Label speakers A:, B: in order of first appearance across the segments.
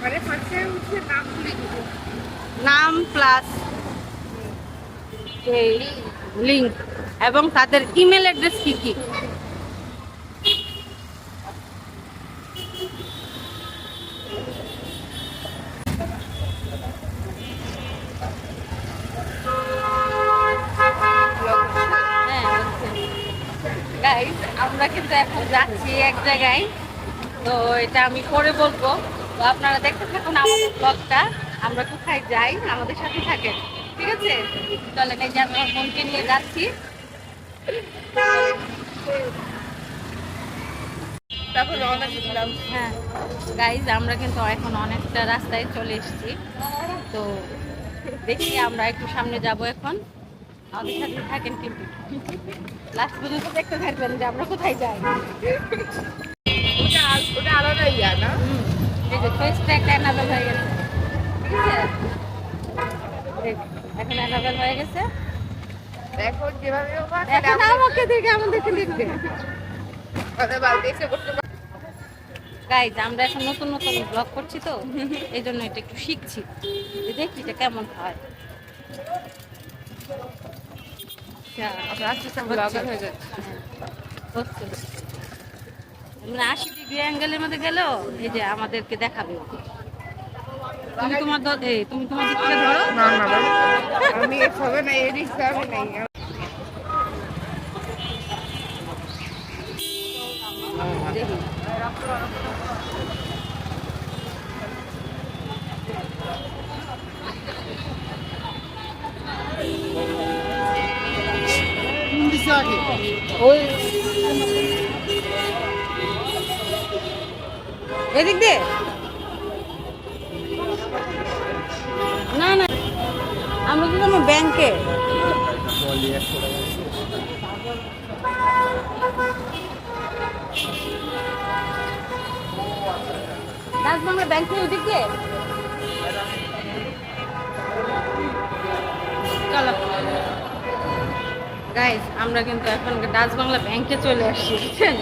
A: মানে ফার্স্টে হচ্ছে নাম
B: নাম প্লাস এই লিঙ্ক এবং তাদের ইমেল অ্যাড্রেস কি কি হ্যাঁ গাইজ আমরা কিন্তু এখন যাচ্ছি এক জায়গায়। তো এটা আমি পরে বলব। তো আপনারা দেখতে থাকুন আমাদের ব্লগটা আমরা কোথায় যাই আমাদের সাথে থাকেন। ঠিক আছে? চলেন এই যে আমি আমার বোনকে নিয়ে যাচ্ছি।
A: তারপর রওনা দিলাম
B: হ্যাঁ। গাইজ আমরা কিন্তু এখন অনেকটা রাস্তায় চলে এসেছি। তো দেখি আমরা একটু সামনে যাব এখন। আমাদের সাথে থাকেন কিন্তু। লাস্ট পর্যন্ত দেখতে থাকবেন যে আমরা কোথায় যাই।
A: ওটা ওটা আলাদা ইয়া না?
B: এই যে ফেসটা একটা অ্যানাবেল হয়ে গেছে। ঠিক আছে এখন অ্যানাবেল হয়ে গেছে।
A: দেখো যেভাবে
B: এখন আমাকে দেখে আমাদেরকে দেখবে।
A: আমাদের বাড়িতে এসে করতে পারো
B: গাইজ আমরা এখন নতুন নতুন ব্লগ করছি তো এই জন্য এটা একটু শিখছি। দেখি এটা কেমন হয়। আচ্ছা,
A: আস্তে আস্তে ব্লগার হয়ে যাচ্ছি।
B: মানে আশি ডিগ্রি অ্যাঙ্গেলের মধ্যে গেলেও এই যে আমাদেরকে দেখাবে। তুমি তোমার এই, তুমি তোমার দিক থেকে ধরো।
A: না না আমি এসবে নাই।
B: দেখি। ওই এদিক দিয়ে না না। আমরা তো যাব ব্যাংকে ডাচ বাংলা ব্যাংকের ওদিক দিয়ে। গাইস আমরা কিন্তু এখন ডাচ বাংলা ব্যাংকে চলে আসছি বুঝছেন?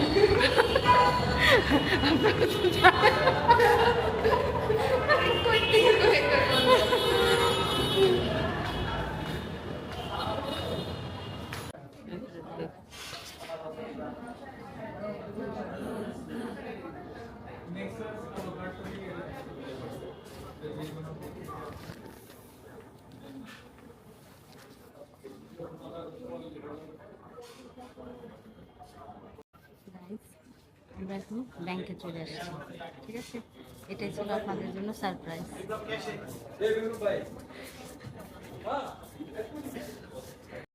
B: আমরা এখন ব্যাংকে চলে আসছি ঠিক আছে? এটাই ছিল আপনাদের জন্য সারপ্রাইজ